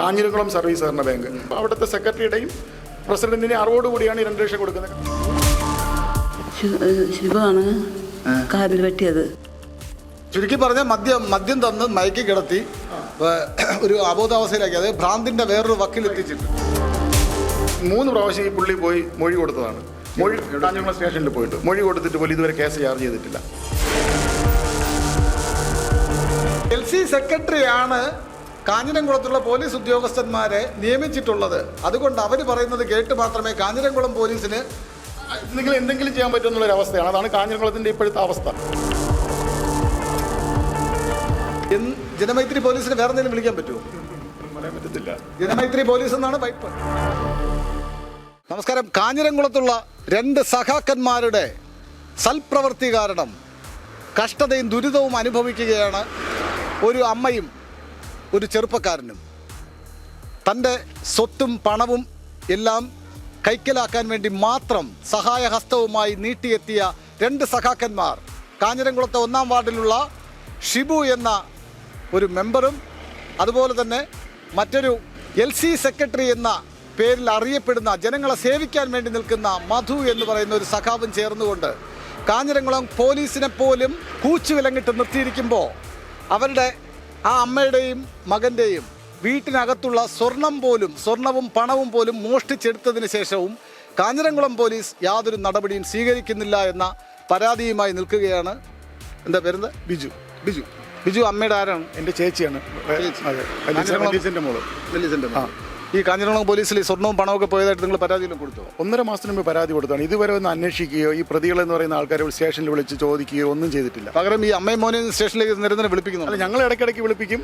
Kanjiramkulam service സഹകരണ bank. അവിടുത്തെ സെക്രട്ടറിയുടെയും പ്രസിഡന്റിനെ അറിവോടുകൂടിയാണ് ഈ രണ്ട് ലക്ഷം കൊടുക്കുന്നത്. ശിവമാണ് കാലിൽ ചുരുക്കി പറഞ്ഞാൽ മദ്യം മദ്യം തന്ന് മയക്കി കിടത്തി ഒരു അബോധാവസ്ഥയിലാക്കി. അത് ഭ്രാന്തിന്റെ വേറൊരു വക്കിൽ എത്തിച്ചിട്ട് മൂന്ന് പ്രാവശ്യം ഈ പുള്ളി പോയി മൊഴി കൊടുത്തതാണ്. മൊഴി കാഞ്ഞിരക്കുളം സ്റ്റേഷനിൽ പോയിട്ട്. മൊഴി കൊടുത്തിട്ട് പോലും ഇതുവരെ കേസ് ചാർജ് ചെയ്തിട്ടില്ല. എൽ സി സെക്രട്ടറിയാണ് കാഞ്ഞിരംകുളത്തുള്ള പോലീസ് ഉദ്യോഗസ്ഥന്മാരെ നിയമിച്ചിട്ടുള്ളത്. അതുകൊണ്ട് അവർ പറയുന്നത് കേട്ട് മാത്രമേ കാഞ്ഞിരംകുളം പോലീസിന് നിങ്ങൾ എന്തെങ്കിലും ചെയ്യാൻ പറ്റുമെന്നുള്ളൊരു അവസ്ഥയാണ്. അതാണ് കാഞ്ഞിരംകുളത്തിന്റെ ഇപ്പോഴത്തെ അവസ്ഥ. ജനമൈത്രി പോലീസിന് വേറെ എന്തെങ്കിലും വിളിക്കാൻ പറ്റുമോ? പറയാൻ പറ്റത്തില്ല. ജനമൈത്രി പോലീസ് എന്നാണ് വൈപ്പ്. നമസ്കാരം. കാഞ്ഞിരംകുളത്തുള്ള രണ്ട് സഖാക്കന്മാരുടെ സൽപ്രവൃത്തി കാരണം കഷ്ടതയും ദുരിതവും അനുഭവിക്കുകയാണ് ഒരു അമ്മയും ഒരു ചെറുപ്പക്കാരനും. തന്റെ സ്വത്തും പണവും എല്ലാം കൈക്കലാക്കാൻ വേണ്ടി മാത്രം സഹായഹസ്തവുമായി നീട്ടിയെത്തിയ രണ്ട് സഖാക്കന്മാർ. കാഞ്ഞിരംകുളത്തെ ഒന്നാം വാർഡിലുള്ള ഷിബു എന്ന ഒരു മെമ്പറും അതുപോലെ തന്നെ മറ്റൊരു എൽ സി സെക്രട്ടറി എന്ന പേരിൽ അറിയപ്പെടുന്ന ജനങ്ങളെ സേവിക്കാൻ വേണ്ടി നിൽക്കുന്ന മധു എന്ന് പറയുന്ന ഒരു സഖാവും ചേർന്നുകൊണ്ട് കാഞ്ഞിരംകുളം പോലീസിനെ പോലും കൂച്ചുവിലങ്ങിട്ട് നിർത്തിയിരിക്കുമ്പോൾ അവരുടെ ആ അമ്മയുടെയും മകന്റെയും വീട്ടിനകത്തുള്ള സ്വർണം പോലും സ്വർണവും പണവും പോലും മോഷ്ടിച്ചെടുത്തതിന് ശേഷവും കാഞ്ഞിരംകുളം പോലീസ് യാതൊരു നടപടിയും സ്വീകരിക്കുന്നില്ല എന്ന പരാതിയുമായി നിൽക്കുകയാണ്. എന്താ പേരെന്ത്? ബിജു. ബിജു. ബിജു അമ്മയുടെ ആരാണ്? എന്റെ ചേച്ചിയാണ്. കാഞ്ഞിരംകുളം- മോൾ. വലിയച്ഛന്റെ ഈ കാഞ്ഞിരംകുളം പോലീസിൽ ഈ സ്വർണവും പണമൊക്കെ പോയതായിട്ട് നിങ്ങൾ പരാതിയിലും കൊടുത്തു? ഒന്നര മാസത്തിന് മുമ്പ് പരാതി കൊടുത്താണ് ഇതുവരെ ഒന്ന് അന്വേഷിക്കുകയോ ഈ പ്രതികളെന്ന് പറയുന്ന ആൾക്കാരെ സ്റ്റേഷനിൽ വിളിച്ച് ചോദിക്കുകയോ ഒന്നും ചെയ്തിട്ടില്ല. പകരം ഈ അമ്മയും മോനെ സ്റ്റേഷനിലേക്ക് നിരന്തരം വിളിപ്പിക്കുന്നു അല്ല ഞങ്ങൾ ഇടയ്ക്കിടയ്ക്ക് വിളിപ്പിക്കും.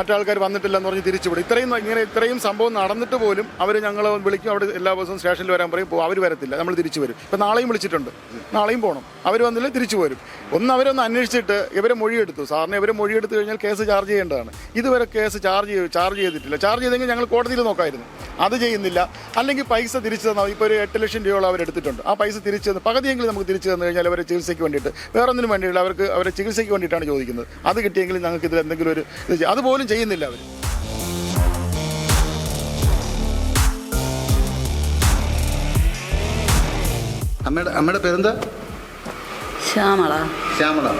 മറ്റാൾക്കാർ വന്നിട്ടില്ല എന്ന് പറഞ്ഞ് തിരിച്ചു വിടും. ഇത്രയും ഇങ്ങനെ ഇത്രയും സംഭവം നടന്നിട്ട് പോലും അവർ ഞങ്ങൾ വിളിക്കും. അവിടെ എല്ലാ ദിവസവും സ്റ്റേഷനിൽ വരാൻ പറയും. അവർ വരത്തില്ല. നമ്മൾ തിരിച്ചു വരും. ഇപ്പം നാളെയും വിളിച്ചിട്ടുണ്ട്. നാളെയും പോകണം അവർ വന്നില്ല തിരിച്ചു വരും. ഒന്ന് അവരൊന്ന് അന്വേഷിച്ചിട്ട് ഇവരെ മൊഴിയെടുത്തു. സാറിന് ഇവരെ മൊഴിയെടുത്ത് കഴിഞ്ഞാൽ കേസ് ചാർജ് ചെയ്യേണ്ടതാണ്. ഇതുവരെ കേസ് ചാർജ് ചാർജ് ചെയ്തിട്ടില്ല. ചാർജ് ചെയ്തെങ്കിൽ ഞങ്ങൾ കോടതിയിൽ നോക്കായിരുന്നു. അത് ചെയ്യുന്നില്ല. അല്ലെങ്കിൽ പൈസ തിരിച്ചു തന്നാൽ ഇപ്പോൾ ഒരു എട്ട് ലക്ഷം രൂപയോളം അവർ എടുത്തിട്ടുണ്ട്. ആ പൈസ തിരിച്ചു തന്നു പകുതിയെങ്കിലും നമുക്ക് തിരിച്ചു തന്നു കഴിഞ്ഞാൽ അവരെ ചികിത്സയ്ക്ക് വേണ്ടിയിട്ട്. വേറെ ഒന്നിനും വേണ്ടിയില്ല. അവർക്ക് അവരെ ചികിത്സയ്ക്ക് വേണ്ടിയിട്ടാണ് ചോദിക്കുന്നത്. അത് കിട്ടിയെങ്കിൽ ഞങ്ങൾക്ക് ഇതിൽ എന്തെങ്കിലും ഒരു ഇത് ചെയ്യ- അതുപോലും ചെയ്യുന്നില്ല അവർ. അമ്മയുടെ അമ്മയുടെ പേരെന്താ? ശ്യാമള. ശ്യാമള.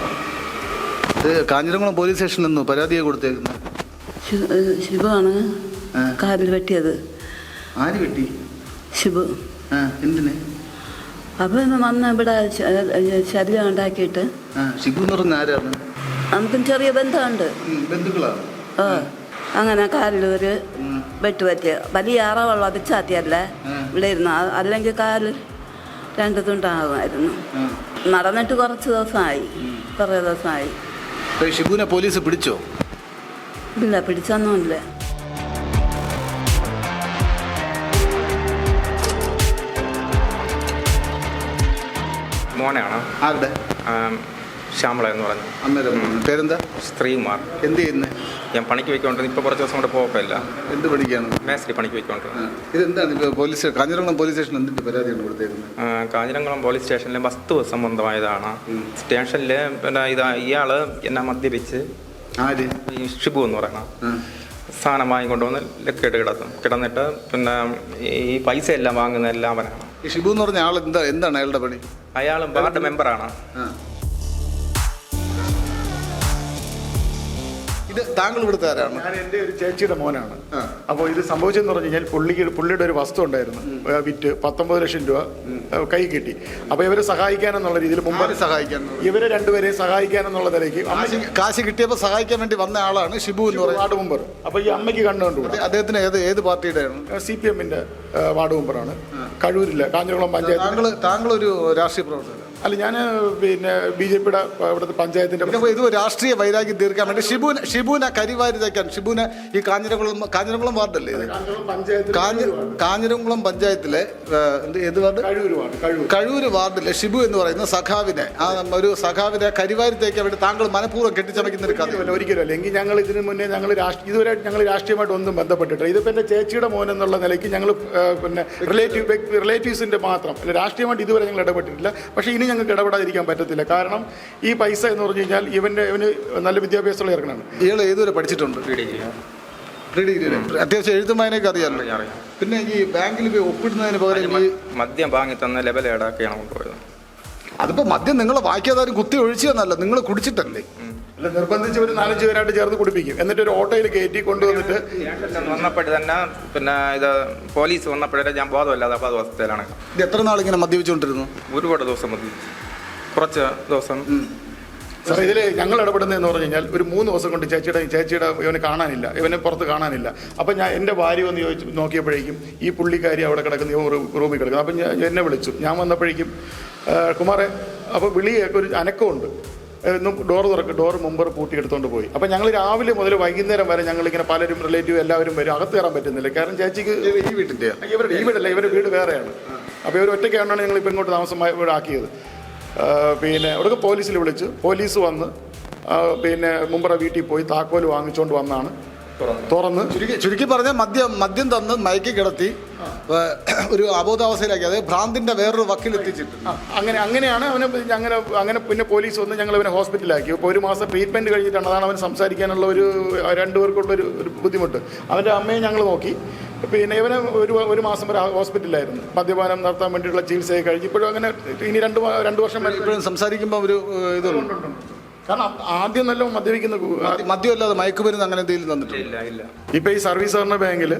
ഇത് കാഞ്ഞിരംകുളം പോലീസ് സ്റ്റേഷനിൽ നിന്ന് പരാതിയെ കൊടുത്തേക്കുന്നത് ശി- ഏഹ് ശിവമാണ് ആ. കാലിൽ വെട്ടിയത്. ആര് വെട്ടി? ആ എന്തിന്? അപ്പം വന്ന് ഇവിടെ ശല്യം ഉണ്ടാക്കിയിട്ട്. ആ ഷിബു എന്ന് പറഞ്ഞ ആരാണ് നമുക്കും ചെറിയ ബന്ധമുണ്ട്. ബന്ധുക്കളാണ് അങ്ങനെ കാലിൽ ഒരു വെട്ട് പറ്റിയ. വലിയ അറവുള്ള പിച്ചാത്തിയല്ല ഇവിടെ ഇരുന്നു. അല്ലെങ്കിൽ കാൽ രണ്ട് തുണ്ടാകുമായിരുന്നു. നടന്നിട്ട് കുറച്ച് ദിവസമായി. കുറേ ദിവസമായി. ഷിബുവിനെ പോലീസ് പിടിച്ചോ? ഇല്ല പിടിച്ചൊന്നുമില്ല. മോനാണ് ആരുടെ? ശ്യാമള എന്ന് പറഞ്ഞു. പേരെന്താ? സ്ത്രീകുമാർ എന്ത് ചെയ്യുന്നത് ഞാൻ പണിക്ക് പോയിക്കൊണ്ടിരുന്നു. ഇപ്പോൾ കുറച്ച് ദിവസം കൊണ്ട് പോകപ്പില്ല എന്ത് പണിക്കാണ്? മേസ്ത്രി പണിക്ക് പോയിക്കൊണ്ടിരുന്നു. ഇതെന്താണ് ഇപ്പോൾ പോലീസ് കാഞ്ഞിരംകുളം പോലീസ് സ്റ്റേഷൻ എന്തിന്റെ പരാതിയാണ് കൊടുത്തേക്കുന്നത്? കാഞ്ഞിരംകുളം പോലീസ് സ്റ്റേഷനിലെ വസ്തു സംബന്ധമായതാണ്. സ്റ്റേഷനിൽ പിന്നെ ഇതാ ഇയാൾ എന്നെ മദ്യപിച്ച് ആര്? ഷിബു എന്ന് പറയണം. സാധനം വാങ്ങിക്കൊണ്ടുവന്ന് ലക്കേട്ട് കിടത്തും കിടന്നിട്ട് പിന്നെ ഈ പൈസ എല്ലാം വാങ്ങുന്ന എല്ലാം അവനാണ് ഈ ഷിബു എന്ന് പറഞ്ഞ ആൾ എന്താ എന്താണ് അയാളുടെ പണി? അയാളും വാർഡ് മെമ്പറാണ്. ഇത് താങ്കൾ ഇവിടുത്തെ ആരാണ്? ഞാൻ എന്റെ ഒരു ചേച്ചിയുടെ മോനാണ്. അപ്പോൾ ഇത് സംഭവിച്ചെന്ന് പറഞ്ഞു കഴിഞ്ഞാൽ പുള്ളിക്ക് പുള്ളിയുടെ ഒരു വസ്തു ഉണ്ടായിരുന്നു. വിറ്റ് പത്തൊമ്പത് ലക്ഷം രൂപ കൈ കിട്ടി. അപ്പോൾ ഇവരെ സഹായിക്കാനെന്നുള്ള രീതിയിൽ മുമ്പ് സഹായിക്കാൻ ഇവരെ രണ്ടുപേരെ സഹായിക്കാനെന്നുള്ള നിലയ്ക്ക് കാശ് കാശ് കിട്ടിയപ്പോൾ സഹായിക്കാൻ വേണ്ടി വന്ന ആളാണ് ഷിബു എന്ന് പറയുന്നത്. Ward member. അപ്പോൾ ഈ അമ്മയ്ക്ക് കണ്ടുകൊണ്ടുകൂടാ അദ്ദേഹത്തിന് ഏത് ഏത് പാർട്ടിയുടെ സി പി എമ്മിന്റെ വാർഡ് മെമ്പറാണ്. കഴിവില്ല കാഞ്ഞിരകുളം പഞ്ചായത്ത് താങ്കൾ താങ്കൾ ഒരു രാഷ്ട്രീയ പ്രവർത്തകൻ അല്ല ഞാൻ പിന്നെ ബി ജെ പിയുടെ ഇവിടുത്തെ പഞ്ചായത്തിന്റെ ഇത് രാഷ്ട്രീയ വൈരാഗ്യം തീർക്കാൻ വേണ്ടി ഷിബുന ഷിബുന കരിവാരി തയ്ക്കാൻ ഷിബുന ഈ കാഞ്ഞിരകുളം കാഞ്ഞിരകുളം വാർഡല്ലേ ഇത്? കാഞ്ഞിരകുളം പഞ്ചായത്തിലെ ഏത് വാർഡ്? കഴൂര് കഴിവൂര് വാർഡിലെ ഷിബു എന്ന് പറയുന്ന സഖാവിനെ ആ ഒരു സഖാവിനെ കരിവാരി തേക്കാൻ വേണ്ടി താങ്കൾ മനഃപൂർവം കെട്ടിച്ചമയ്ക്കുന്ന ഒരു കഥ ഒരിക്കലുമല്ല ഒരിക്കലുമല്ല എങ്കിൽ ഞങ്ങൾ ഇതിനു മുന്നേ ഞങ്ങൾ രാഷ്ട്രീയ ഇതുവരെ ഞങ്ങൾ രാഷ്ട്രീയമായിട്ട് ഒന്നും ബന്ധപ്പെട്ടിട്ടില്ല. ഇതിപ്പോൾ എന്റെ ചേച്ചിയുടെ മോൻ എന്നുള്ള നിലയ്ക്ക് ഞങ്ങൾ പിന്നെ റിലേറ്റീവ് റിലേറ്റീവ്സിന്റെ മാത്രം. അല്ല രാഷ്ട്രീയമായിട്ട് ഇതുവരെ ഞങ്ങൾ ഇടപെട്ടിട്ടില്ല. പക്ഷേ ഇനി ഞങ്ങൾക്ക് ഇടപെടാതിരിക്കാൻ പറ്റത്തില്ല. കാരണം ഈ പൈസ എന്ന് പറഞ്ഞു കഴിഞ്ഞാൽ ഇവന്റെ ഇവന് നല്ല വിദ്യാഭ്യാസമുള്ള ഇറങ്ങണം ഇയാൾ ഏതുവരെ പഠിച്ചിട്ടുണ്ട്? അത്യാവശ്യം എഴുത്തുമാനൊക്കെ അറിയാമല്ലോ അറിയാം, അറിയാം. പിന്നെ ഈ ബാങ്കിൽ പോയി ഒപ്പിടുന്നതിന് പകരം ഈ മദ്യം വാങ്ങി തന്ന ലെവൽ ഏടാക്കിയാണ് കൊണ്ടുപോയത് അതിപ്പോ മദ്യം നിങ്ങൾ വായിക്കാതാരും കുത്തി ഒഴിച്ചതെന്നല്ല നിങ്ങൾ കുടിച്ചിട്ടല്ലേ? അല്ല നിർബന്ധിച്ച് ഒരു നാലഞ്ച് പേരായിട്ട് ചേർന്ന് കുടിപ്പിക്കും. എന്നിട്ട് ഒരു ഓട്ടോയിൽ കയറ്റി കൊണ്ടുവന്നിട്ട് വന്നപ്പോഴേ തന്നെ പിന്നെ ഇത് പോലീസ് വന്നപ്പോഴേ ഞാൻ ബോധമില്ലാതെ അപ്പോൾ അത് അവസ്ഥയിലാണ്. ഇത് എത്ര ഇങ്ങനെ മദ്യപിച്ചുകൊണ്ടിരുന്നു? ഒരുപാട് ദിവസം മതി. കുറച്ച് ദിവസം. സാർ ഇതിൽ ഞങ്ങൾ ഇടപെടുന്നതെന്ന് പറഞ്ഞു കഴിഞ്ഞാൽ ഒരു മൂന്ന് ദിവസം കൊണ്ട് ചേച്ചിയുടെ ചേച്ചിയുടെ ഇവനെ കാണാനില്ല. ഇവനെ പുറത്ത് കാണാനില്ല. അപ്പം ഞാൻ എന്റെ ഭാര്യ വന്ന് ചോദിച്ച് നോക്കിയപ്പോഴേക്കും ഈ പുള്ളിക്കാരി അവിടെ കിടക്കുന്ന റൂമിൽ കിടക്കുന്നു. അപ്പം ഞാൻ എന്നെ വിളിച്ചു. ഞാൻ വന്നപ്പോഴേക്കും കുമാറെ അപ്പോൾ വിളിയൊക്കെ ഒരു അനക്കമുണ്ട്. ഡോർ തുറക്ക് ഡോർ മുമ്പർ കൂട്ടിയെടുത്തോണ്ട് പോയി. അപ്പം ഞങ്ങൾ രാവിലെ മുതൽ വൈകുന്നേരം വരെ ഞങ്ങൾ ഇങ്ങനെ പലരും റിലേറ്റീവ് എല്ലാവരും വരും. അകത്ത് കയറാൻ പറ്റുന്നില്ല. കാരണം ചേച്ചിക്ക് ഈ വീട്ടിന്റെ ഇവരുടെ ഈ വീടല്ല ഇവരുടെ വീട് വേറെയാണ്. അപ്പോൾ ഇവർ ഒറ്റയ്ക്കാണ് ഞങ്ങൾ ഇപ്പം ഇങ്ങോട്ട് താമസം ഇവിടെ ആക്കിയത് പിന്നെ അവിടെ പോലീസിൽ വിളിച്ചു. പോലീസ് വന്ന് പിന്നെ മുമ്പറ വീട്ടിൽ പോയി താക്കോൽ വാങ്ങിച്ചുകൊണ്ട് വന്നാണ്. തുറന്ന്. ചുരുക്കി ചുരുക്കി പറഞ്ഞാൽ മദ്യം മദ്യം തന്ന് മയക്കി കിടത്തി ഒരു അബോധാവസ്ഥയിലാക്കി അതായത് ഭ്രാന്തിന്റെ വേറൊരു വക്കിൽ എത്തിച്ചിട്ട് ആ, അങ്ങനെ അങ്ങനെയാണ് അവനെ അങ്ങനെ അങ്ങനെ പിന്നെ പോലീസ് വന്ന് ഞങ്ങൾ അവനെ ഹോസ്പിറ്റലാക്കി ഇപ്പോൾ ഒരു മാസം ട്രീറ്റ്മെന്റ് കഴിഞ്ഞിട്ടാണ് അതാണ് അവൻ സംസാരിക്കാനുള്ള ഒരു രണ്ടുപേർക്കുള്ള ഒരു ഒരു ബുദ്ധിമുട്ട്. അവന്റെ അമ്മയെ ഞങ്ങൾ നോക്കി. പിന്നെ ഇവനെ ഒരു ഒരു മാസം വരെ ഹോസ്പിറ്റലിലായിരുന്നു. മദ്യപാനം നടത്താൻ വേണ്ടിയിട്ടുള്ള ചികിത്സയൊക്കെ കഴിഞ്ഞ് ഇപ്പോഴും അങ്ങനെ ഇനി രണ്ട് രണ്ട് വർഷം ഇപ്പോഴും സംസാരിക്കുമ്പോൾ ഒരു ഇതുണ്ട്. കാരണം ആദ്യം നല്ല മദ്യപിക്കുന്ന മദ്യമല്ലാതെ മയക്കുമരുന്ന് അങ്ങനെ എന്തെങ്കിലും തന്നിട്ടില്ല ഇല്ല ഇല്ല. ഇപ്പൊ ഈ സർവീസ് സഹകരണ ബാങ്കിൽ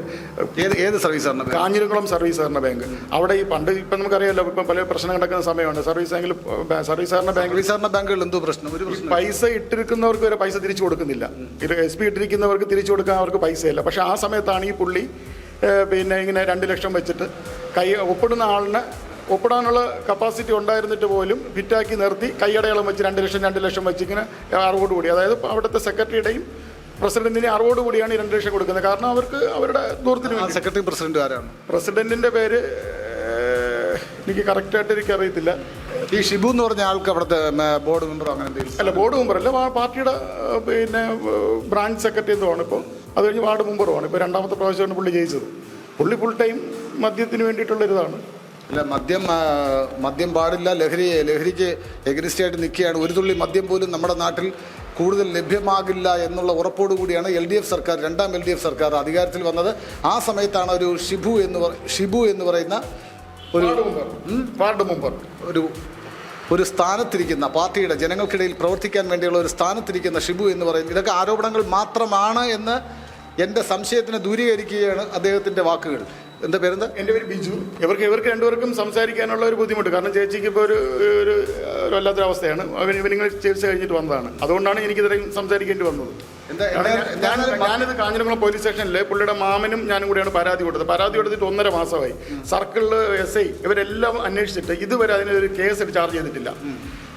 ഏത് ഏത് ബാങ്ക്? കാഞ്ഞിരക്കുളം സർവീസ് സഹകരണ ബാങ്ക്. അവിടെ ഈ പണ്ട് ഇപ്പൊ നമുക്കറിയാമല്ലോ ഇപ്പൊ പല പ്രശ്നം നടക്കുന്ന സമയമാണ് സർവീസ് ബാങ്കിൽ സർവീസ് സഹകരണ ബാങ്ക് സർവീസാറിന്റെ ബാങ്കുകൾ എന്തോ പ്രശ്നം? ഒരു പ്രശ്നം പൈസ ഇട്ടിരിക്കുന്നവർക്ക് വരെ പൈസ തിരിച്ചു കൊടുക്കുന്നില്ല. എസ് പി ഇട്ടിരിക്കുന്നവർക്ക് തിരിച്ചു കൊടുക്കാൻ അവർക്ക് പൈസയില്ല. പക്ഷെ ആ സമയത്താണ് ഈ പുള്ളി പിന്നെ ഇങ്ങനെ രണ്ട് ലക്ഷം വെച്ചിട്ട് കൈ ഒപ്പിടുന്ന ആളിന് ഒപ്പിടാനുള്ള കപ്പാസിറ്റി ഉണ്ടായിരുന്നിട്ട് പോലും ഫിറ്റാക്കി നിർത്തി കൈയടയാളം വെച്ച് രണ്ട് ലക്ഷം രണ്ട് ലക്ഷം വെച്ച് ഇങ്ങനെ അറിവോട് കൂടി. അതായത് അവിടുത്തെ സെക്രട്ടറിയുടെയും പ്രസിഡന്റിനെ അറിവോട് കൂടിയാണ് ഈ രണ്ട് ലക്ഷം കൊടുക്കുന്നത്. കാരണം അവർക്ക് അവരുടെ ദൂരത്തിന് സെക്രട്ടറി പ്രസിഡന്റ് ആരാണ്? പ്രസിഡന്റിന്റെ പേര് എനിക്ക് കറക്റ്റായിട്ട് എനിക്ക് അറിയത്തില്ല. ഈ ഷിബു എന്ന് പറഞ്ഞ ആൾക്ക് അവിടുത്തെ ബോർഡ് മെമ്പർ അങ്ങനെ എന്തെങ്കിലും അല്ല ബോർഡ് മെമ്പർ അല്ല. പാർട്ടിയുടെ പിന്നെ ബ്രാഞ്ച് സെക്രട്ടറി എന്തോ ആണ് ഇപ്പോൾ അത് കഴിഞ്ഞ് വാർഡ് മെമ്പറുമാണ് ഇപ്പോൾ രണ്ടാമത്തെ പ്രാവശ്യമാണ് പുള്ളി ജയിച്ചത്. പുള്ളി ഫുൾ ടൈം മദ്യത്തിന് വേണ്ടിയിട്ടുള്ളൊരിതാണ് ഇല്ല മദ്യം മദ്യം പാടില്ല. ലഹരി ലഹരിക്ക് എഗനിസ്റ്റ് ആയിട്ട് നിൽക്കുകയാണ്. ഒരു തുള്ളി മദ്യം പോലും നമ്മുടെ നാട്ടിൽ കൂടുതൽ ലഭ്യമാകില്ല എന്നുള്ള ഉറപ്പോടു കൂടിയാണ് എൽ ഡി എഫ് സർക്കാർ രണ്ടാം എൽ ഡി എഫ് സർക്കാർ അധികാരത്തിൽ വന്നത്. ആ സമയത്താണ് ഒരു ഷിബു എന്ന് ഷിബു എന്ന് പറയുന്ന ഒരു വാർഡ് മെമ്പർ ഒരു ഒരു സ്ഥാനത്തിരിക്കുന്ന പാർട്ടിയുടെ ജനങ്ങൾക്കിടയിൽ പ്രവർത്തിക്കാൻ വേണ്ടിയുള്ള ഒരു സ്ഥാനത്തിരിക്കുന്ന ഷിബു എന്ന് പറയുന്നത് ഇതൊക്കെ ആരോപണങ്ങൾ മാത്രമാണ് എന്ന് എന്റെ സംശയത്തിനെ ദൂരീകരിക്കുകയാണ് അദ്ദേഹത്തിന്റെ വാക്കുകൾ. എന്താ പേരെന്താ? എന്റെ പേര് ബിജു. ഇവർക്ക് ഇവർക്ക് രണ്ടുപേർക്കും സംസാരിക്കാനുള്ള ഒരു ബുദ്ധിമുട്ട്. കാരണം ചേച്ചിക്ക് ഇപ്പോൾ ഒരു ഒരു വല്ലാത്തൊരവസ്ഥയാണ്. അവൻ നിങ്ങൾ ചികിത്സ കഴിഞ്ഞിട്ട് വന്നതാണ്. അതുകൊണ്ടാണ് എനിക്ക് ഇത്രയും സംസാരിക്കേണ്ടി വന്നത്. എന്താ ഞാനിത് കാഞ്ഞിരംകുളം പോലീസ് സ്റ്റേഷനിൽ പുള്ളിയുടെ മാമനും ഞാനും കൂടിയാണ് പരാതി കൊടുത്തത്. പരാതി കൊടുത്തിട്ട് ഒന്നര മാസമായി. സർക്കിളിൽ എസ് ഐ ഇവരെല്ലാം അന്വേഷിച്ചിട്ട് ഇതുവരെ അതിനൊരു കേസ് ചാർജ് ചെയ്തിട്ടില്ല.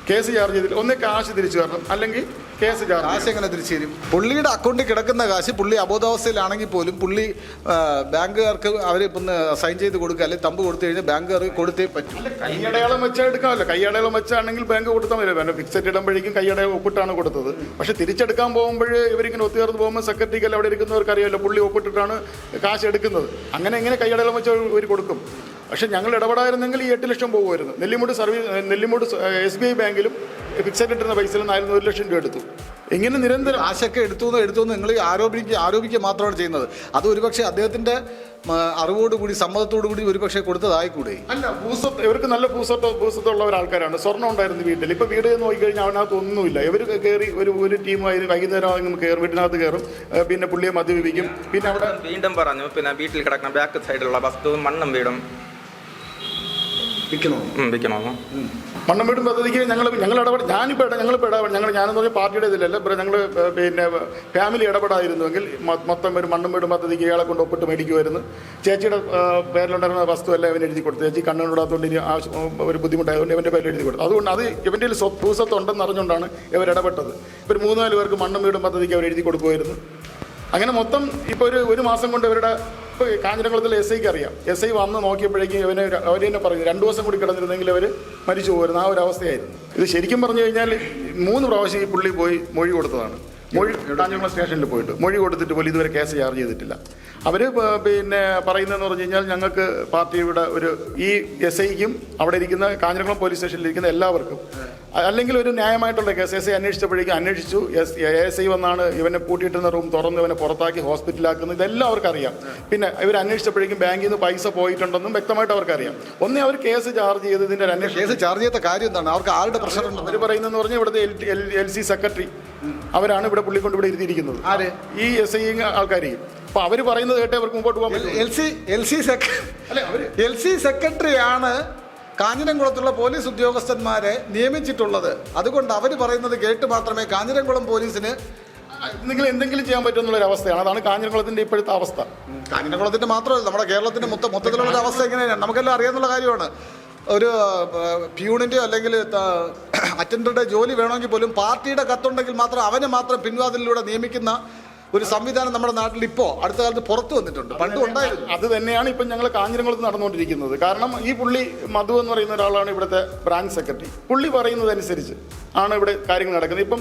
കേസ് ചാർജ് ചെയ്തില്ല. ഒന്നേ കാശ് തിരിച്ചു തരണം. അല്ലെങ്കിൽ കേസ് ചാർജ് കാശ് എങ്ങനെ തിരിച്ചു തരും? പുള്ളിയുടെ അക്കൗണ്ടിൽ കിടക്കുന്ന കാശ് പുള്ളി അബോധാവസ്ഥയിലാണെങ്കിൽ പോലും പുള്ളി ബാങ്കുകാർക്ക് അവർ ഇപ്പം സൈൻ ചെയ്ത് കൊടുക്കുക അല്ലെങ്കിൽ തമ്പ് കൊടുത്തു കഴിഞ്ഞാൽ ബാങ്കുകാർക്ക് കൊടുത്തേ പറ്റും. കൈയടയാളം വെച്ചാൽ എടുക്കാമല്ലോ. കൈയടയാളം വെച്ചാണെങ്കിൽ ബാങ്ക് കൊടുത്താൽ മതി. പിന്നെ ഫിക്സഡ് ഇടുമ്പോഴേക്കും കൈയടയാളം ഒപ്പിട്ടാണ് കൊടുത്തത്. പക്ഷെ തിരിച്ചെടുക്കാൻ പോകുമ്പോൾ ഇവരിങ്ങനെ ഒത്തുചേർന്ന് പോകുമ്പോൾ സെക്രട്ടറിക്കല്ല അവിടെ ഇരിക്കുന്നവർക്ക് അറിയാമല്ലോ പുള്ളി ഒപ്പിട്ടിട്ടാണ് കാശ് എടുക്കുന്നത്. അങ്ങനെ എങ്ങനെ കൈയടയാളം വെച്ച് ഇവർ കൊടുക്കും. പക്ഷെ ഞങ്ങൾ ഇടപെടായിരുന്നെങ്കിൽ ഈ എട്ട് ലക്ഷം പോകുമായിരുന്നു. Nellimoodu service Nellimoodu S B I ബാങ്കിലും fixed കിട്ടുന്ന പൈസയിൽ നിന്നായിരുന്നു ഒരു ലക്ഷം രൂപ എടുത്തു. എങ്ങനെ നിരന്തരം കാശൊക്കെ എടുത്തു എന്ന് എടുത്തു എന്ന് നിങ്ങൾ ആരോപിക്കുക ആരോപിക്കുക മാത്രമാണ് ചെയ്യുന്നത്. അത് ഒരുപക്ഷെ അദ്ദേഹത്തിന്റെ അറിവോടുകൂടി സമ്മതത്തോടുകൂടി ഒരുപക്ഷെ കൊടുത്തതായിക്കൂടെ? അല്ല ഭൂസ്വത്ത് ഇവർക്ക് നല്ല ഭൂസ്വത്ത് ഭൂസ്വത്തുള്ളവർ ആൾക്കാരാണ് സ്വർണം ഉണ്ടായിരുന്നു വീട്ടിൽ. ഇപ്പൊ വീട് നോക്കി കഴിഞ്ഞാൽ അവനകത്ത് ഒന്നുമില്ല. ഇവർ കയറി ഒരു ഒരു ടീമായി വൈകുന്നേരം ആകുമ്പോൾ കയറും വീട്ടിനകത്ത് കയറും പിന്നെ പുള്ളിയെ മദ്യപിക്കും പിന്നെ അവിടെ വീണ്ടും പറഞ്ഞു പിന്നെ വീട്ടിൽ കിടക്കുന്ന ബാക്ക് സൈഡിലുള്ള വസ്തു മണ്ണും വീടും. വിൽക്കണോ? ഉം, വിൽക്കണമെന്ന് മണ്ണം വീടും പദ്ധതിക്ക് ഞങ്ങൾ ഞങ്ങൾ ഇടപെട ഞാനിപ്പോൾ ഇട ഞങ്ങളിപ്പോൾ ഇടപെട ഞങ്ങൾ ഞാനെന്ന് പറഞ്ഞാൽ പാർട്ടിയുടെ ഇതിലല്ല ഇപ്പോൾ ഞങ്ങൾ പിന്നെ ഫാമിലി ഇടപെടായിരുന്നുവെങ്കിൽ മൊത്തം ഒരു മണ്ണും വീടും പദ്ധതിക്ക് ഇയാളെ കൊണ്ട് ഒപ്പിട്ട് മേടിക്കുമായിരുന്നു ചേച്ചിയുടെ പേരിലുണ്ടായിരുന്ന വസ്തു എല്ലാം ഇവന് എഴുതി കൊടുത്തു. ചേച്ചി കണ്ണുകൊണ്ടാത്തതുകൊണ്ട് ഇനി ആവശ്യം ഒരു ബുദ്ധിമുട്ടായതുകൊണ്ട് ഇവന്റെ പേരിൽ എഴുതി കൊടുത്തു. അതുകൊണ്ട് അത് ഇവന്റെ കയ്യിൽ സ്വത്ത് ഭൂസ്വത്ത് ഉണ്ടെന്ന് അറിഞ്ഞുകൊണ്ടാണ് ഇവർ ഇടപെട്ടത് ഇവർ മൂന്നാൽ പേർക്ക് മണ്ണും വീടും പദ്ധതിക്ക് അവർ എഴുതി കൊടുക്കുമായിരുന്നു അങ്ങനെ മൊത്തം ഇപ്പോൾ ഒരു ഒരു മാസം കൊണ്ട് ഇവരുടെ ഇപ്പോൾ കാഞ്ഞിരക്കുളത്തിലെ എസ് ഐക്ക് അറിയാം. എസ് ഐ വന്ന് നോക്കിയപ്പോഴേക്കും ഇവനെ അവർ തന്നെ പറഞ്ഞു രണ്ട് ദിവസം കൂടി കിടന്നിരുന്നെങ്കിൽ അവർ മരിച്ചു പോയിരുന്നു ആ ഒരു അവസ്ഥയായിരുന്നു. ഇത് ശരിക്കും പറഞ്ഞു കഴിഞ്ഞാൽ മൂന്ന് പ്രാവശ്യം ഈ പുള്ളി പോയി മൊഴി കൊടുത്തതാണ്. മൊഴി കാഞ്ഞിരക്കുളം സ്റ്റേഷനിൽ പോയിട്ട് മൊഴി കൊടുത്തിട്ട് പോലും ഇതുവരെ കേസ് ചാർജ് ചെയ്തിട്ടില്ല. അവർ പിന്നെ പറയുന്നതെന്ന് പറഞ്ഞു കഴിഞ്ഞാൽ ഞങ്ങൾക്ക് പാർട്ടിയുടെ ഒരു ഈ എസ് ഐക്കും അവിടെ ഇരിക്കുന്ന കാഞ്ഞിരക്കുളം പോലീസ് സ്റ്റേഷനിൽ ഇരിക്കുന്ന എല്ലാവർക്കും. അല്ലെങ്കിൽ ഒരു ന്യായമായിട്ടുള്ള കേസ് എസ് ഐ അന്വേഷിച്ചപ്പോഴേക്കും അന്വേഷിച്ചു എസ് എസ് ഐ വന്നാണ് ഇവനെ പൂട്ടിയിട്ടിരുന്ന റൂം തുറന്ന് ഇവനെ പുറത്താക്കി ഹോസ്പിറ്റലാക്കുന്നത് ഇതെല്ലാം അവർക്കറിയാം. പിന്നെ ഇവർ അന്വേഷിച്ചപ്പോഴേക്കും ബാങ്കിൽ നിന്ന് പൈസ പോയിട്ടുണ്ടെന്നും വ്യക്തമായിട്ട് അവർക്കറിയാം. ഒന്നേ അവർ കേസ് ചാർജ് ചെയ്ത് ഇതിന്റെ ഒരു അന്വേഷണം. കേസ് ചാർജ് ചെയ്ത കാര്യം എന്താണ്? അവർക്ക് ആരുടെ പ്രഷർ അവർ പറയുന്നതെന്ന് പറഞ്ഞാൽ ഇവിടുത്തെ എൽ സി സെക്രട്ടറി. അവരാണ് ഇവിടെ പുള്ളി കൊണ്ട് ഇവിടെ ഇരുത്തിയിരിക്കുന്നത്? ഈ എസ് ഐ ആൾക്കാരെയും അപ്പൊ അവർ പറയുന്നത് കേട്ടേ അവർക്ക് മുമ്പോട്ട് പോകാൻ പറ്റും എൽ സി എൽ സി അല്ലെ അവർ? എൽ സി സെക്രട്ടറിയാണ് കാഞ്ഞിരംകുളത്തുള്ള പോലീസ് ഉദ്യോഗസ്ഥന്മാരെ നിയമിച്ചിട്ടുള്ളത്. അതുകൊണ്ട് അവർ പറയുന്നത് കേട്ട് മാത്രമേ കാഞ്ഞിരംകുളം പോലീസിന് നിങ്ങൾ എന്തെങ്കിലും ചെയ്യാൻ പറ്റുമെന്നുള്ള ഒരു അവസ്ഥയാണ്. അതാണ് കാഞ്ഞിരംകുളത്തിന്റെ ഇപ്പോഴത്തെ അവസ്ഥ. കാഞ്ഞിരംകുളത്തിന്റെ മാത്രമല്ല നമ്മുടെ കേരളത്തിന്റെ മൊത്തം മൊത്തത്തിലുള്ള ഒരു അവസ്ഥ എങ്ങനെയാണ് നമുക്കെല്ലാം അറിയാവുന്ന കാര്യമാണ്. ഒരു പ്യൂണിന്റെയോ അല്ലെങ്കിൽ അറ്റൻഡറുടെ ജോലി വേണമെങ്കിൽ പോലും പാർട്ടിയുടെ കത്തുണ്ടെങ്കിൽ മാത്രം അവനെ മാത്രം പിൻവാതിലൂടെ നിയമിക്കുന്ന ഒരു സംവിധാനം നമ്മുടെ നാട്ടിൽ ഇപ്പോൾ അടുത്ത കാലത്ത് പുറത്തു വന്നിട്ടുണ്ട്. പണ്ട് ഉണ്ടായിരുന്നു. അത് തന്നെയാണ് ഇപ്പം ഞങ്ങൾ കാഞ്ഞിരംകുളത്ത് നടന്നുകൊണ്ടിരിക്കുന്നത്. കാരണം ഈ പുള്ളി മധു എന്ന് പറയുന്ന ഒരാളാണ് ഇവിടുത്തെ ബ്രാഞ്ച് സെക്രട്ടറി. പുള്ളി പറയുന്നതനുസരിച്ച് ആണ് ഇവിടെ കാര്യങ്ങൾ നടക്കുന്നത്. ഇപ്പം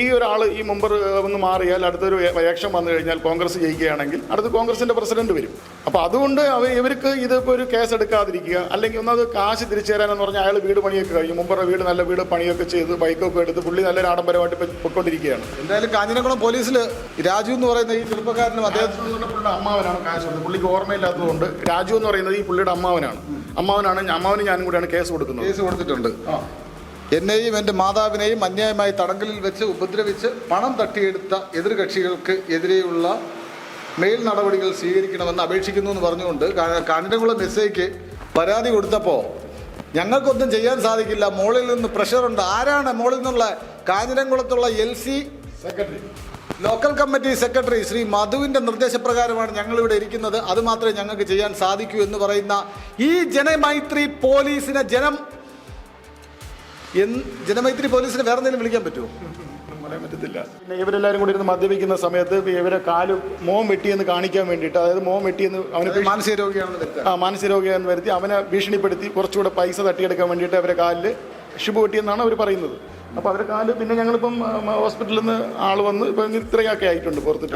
ഈ ഒരാൾ ഈ മുമ്പ് ഒന്ന് മാറിയാൽ അടുത്തൊരു ഇലക്ഷൻ വന്നു കഴിഞ്ഞാൽ കോൺഗ്രസ് ജയിക്കുകയാണെങ്കിൽ അടുത്ത് കോൺഗ്രസിന്റെ പ്രസിഡന്റ് വരും. അപ്പോൾ അതുകൊണ്ട് അവർ ഇവർക്ക് ഇതിപ്പോൾ ഒരു കേസ് എടുക്കാതിരിക്കുക. അല്ലെങ്കിൽ ഒന്നത് കാശ് തിരിച്ചു തരാനെന്ന് പറഞ്ഞാൽ അയാൾ വീട് പണിയൊക്കെ കഴിഞ്ഞു. മുമ്പുള്ള വീട് നല്ല വീട് പണിയൊക്കെ ചെയ്ത് ബൈക്കൊക്കെ എടുത്ത് പുള്ളി നല്ലൊരു ആഡംബരമായിട്ട് പൊയ്ക്കൊണ്ടിരിക്കുകയാണ്. എന്തായാലും കാഞ്ഞിരംകുളം പോലീസിൽ രാജു എന്ന് പറയുന്ന ഈ ചെറുപ്പക്കാരനും അദ്ദേഹത്തിനുള്ള പുള്ളിയുടെ അമ്മാവനാണ് കാശ് കൊടുത്തത്. പുള്ളിക്ക് ഓർമ്മയില്ലാത്തതുകൊണ്ട് രാജു എന്ന് പറയുന്നത് ഈ പുള്ളിയുടെ അമ്മാവനാണ്. അമ്മാവനാണ് അമ്മാവന് ഞാനും കൂടിയാണ് കേസ് കൊടുക്കുന്നത്. കേസ് കൊടുത്തിട്ടുണ്ട്. എന്നെയും എന്റെ മാതാവിനെയും അന്യായമായി തടങ്കലിൽ വെച്ച് ഉപദ്രവിച്ച് പണം തട്ടിയെടുത്ത എതിർകക്ഷികൾക്ക് എതിരെയുള്ള മേൽ നടപടികൾ സ്വീകരിക്കണമെന്ന് അപേക്ഷിക്കുന്നു എന്ന് പറഞ്ഞുകൊണ്ട് കാഞ്ഞിരംകുളം എസ് ഐക്ക് പരാതി കൊടുത്തപ്പോൾ ഞങ്ങൾക്കൊന്നും ചെയ്യാൻ സാധിക്കില്ല. മോളിൽ നിന്ന് പ്രഷറുണ്ട് ആരാണ് മോളിൽ നിന്നുള്ള കാഞ്ഞിരംകുളത്തുള്ള L C secretary. Local committee secretary Shri മധുവിന്റെ നിർദ്ദേശപ്രകാരമാണ് ഞങ്ങളിവിടെ ഇരിക്കുന്നത്. അത് മാത്രമേ ഞങ്ങൾക്ക് ചെയ്യാൻ സാധിക്കൂ എന്ന് പറയുന്ന ഈ ജനമൈത്രി പോലീസിനെ ജനം ജനമൈത്രി പോലീസിനെ വേറെ എന്തെങ്കിലും വിളിക്കാൻ പറ്റുമോ? പറയാൻ പറ്റത്തില്ല. പിന്നെ ഇവരെല്ലാവരും കൂടി ഇരുന്ന് മദ്യപിക്കുന്ന സമയത്ത് ഇവരെ കാൽ മോം വെട്ടിയെന്ന് കാണിക്കാൻ വേണ്ടിയിട്ട് അതായത് മോം വെട്ടിയെന്ന് അവന് മാനസിക രോഗിയാണെന്ന് ആ മാനസിക രോഗിയാണെന്ന് വരുത്തി അവനെ ഭീഷണിപ്പെടുത്തി കുറച്ചുകൂടെ പൈസ തട്ടിയെടുക്കാൻ വേണ്ടിയിട്ട് അവരെ കാലിൽ ഷിബ് വെട്ടിയെന്നാണ് അവർ പറയുന്നത്. അപ്പോൾ അവരുടെ കാൽ പിന്നെ ഞങ്ങളിപ്പം ഹോസ്പിറ്റലിൽ നിന്ന് ആൾ വന്ന് ഇപ്പം ഇത്രയൊക്കെ ആയിട്ടുണ്ട് പുറത്തിട്ട്.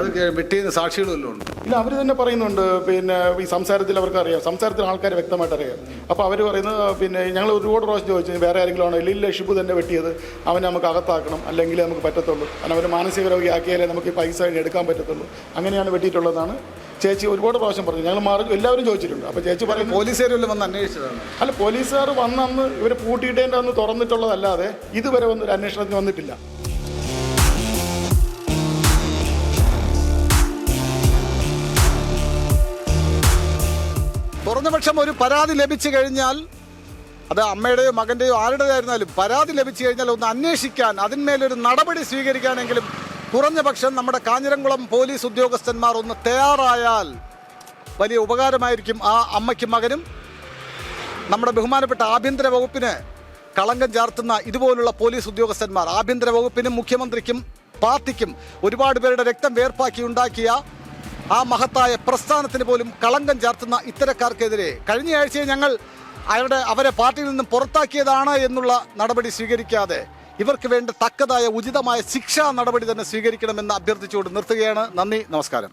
ഉണ്ട്? ഇല്ല അവർ തന്നെ പറയുന്നുണ്ട് പിന്നെ ഈ സംസാരത്തിൽ അവർക്ക് അറിയാം. സംസാരത്തിൽ ആൾക്കാർ വ്യക്തമായിട്ട് അറിയാം. അപ്പോൾ അവർ പറയുന്നത് പിന്നെ ഞങ്ങൾ ഒരുപാട് പ്രാവശ്യം ചോദിച്ചു വേറെ ആരെങ്കിലും ആണോ? ഇല്ല ഇല്ല ഷിബു തന്നെ വെട്ടിയത് അവനെ നമുക്ക് അകത്താക്കണം അല്ലെങ്കിൽ നമുക്ക് പറ്റത്തുള്ളൂ. കാരണം അവർ മാനസിക രോഗിയാക്കിയാലേ നമുക്ക് പൈസ എടുക്കാൻ പറ്റത്തുള്ളൂ. അങ്ങനെയാണ് വെട്ടിയിട്ടുള്ളതാണ്. ചേച്ചി ഒരുപാട് പ്രാവശ്യം പറഞ്ഞു. ഞങ്ങൾ മാറി എല്ലാവരും ചോദിച്ചിട്ടുണ്ട്. അപ്പോൾ ചേച്ചി പറഞ്ഞു പോലീസുകാരെല്ലാം വന്ന് അന്വേഷിച്ചതാണ്. അല്ല പോലീസുകാർ വന്നന്ന് ഇവർ പൂട്ടിയിട്ടേന്റെ അന്ന് തുറന്നിട്ടുള്ളതല്ലാതെ ഇതുവരെ വന്ന് ഒരു അന്വേഷണത്തിന് വന്നിട്ടില്ല. കുറഞ്ഞപക്ഷം ഒരു പരാതി ലഭിച്ചു കഴിഞ്ഞാൽ അത് അമ്മയുടെയോ മകന്റെയോ ആരുടേതായിരുന്നാലും പരാതി ലഭിച്ചു കഴിഞ്ഞാൽ ഒന്ന് അന്വേഷിക്കാൻ അതിന്മേലൊരു നടപടി സ്വീകരിക്കാനെങ്കിലും കുറഞ്ഞ പക്ഷം നമ്മുടെ കാഞ്ഞിരംകുളം പോലീസ് ഉദ്യോഗസ്ഥന്മാർ ഒന്ന് തയ്യാറായാൽ വലിയ ഉപകാരമായിരിക്കും ആ അമ്മയ്ക്കും മകനും. നമ്മുടെ ബഹുമാനപ്പെട്ട ആഭ്യന്തര വകുപ്പിന് കളങ്കം ചാർത്തുന്ന ഇതുപോലുള്ള പോലീസ് ഉദ്യോഗസ്ഥന്മാർ ആഭ്യന്തര വകുപ്പിനും മുഖ്യമന്ത്രിക്കും പാർട്ടിക്കും ഒരുപാട് പേരുടെ രക്തം വേർപ്പാക്കി ഉണ്ടാക്കിയ ആ മഹത്തായ പ്രസ്ഥാനത്തിന് പോലും കളങ്കം ചാർത്തുന്ന ഇത്തരക്കാർക്കെതിരെ കഴിഞ്ഞയാഴ്ചയെ ഞങ്ങൾ അവരുടെ അവരെ പാർട്ടിയിൽ നിന്നും പുറത്താക്കിയതാണ് എന്നുള്ള നടപടി സ്വീകരിക്കാതെ ഇവർക്ക് വേണ്ട തക്കതായ ഉചിതമായ ശിക്ഷാ നടപടി തന്നെ സ്വീകരിക്കണമെന്ന് അഭ്യർത്ഥിച്ചുകൊണ്ട് നിർത്തുകയാണ്. നന്ദി നമസ്കാരം.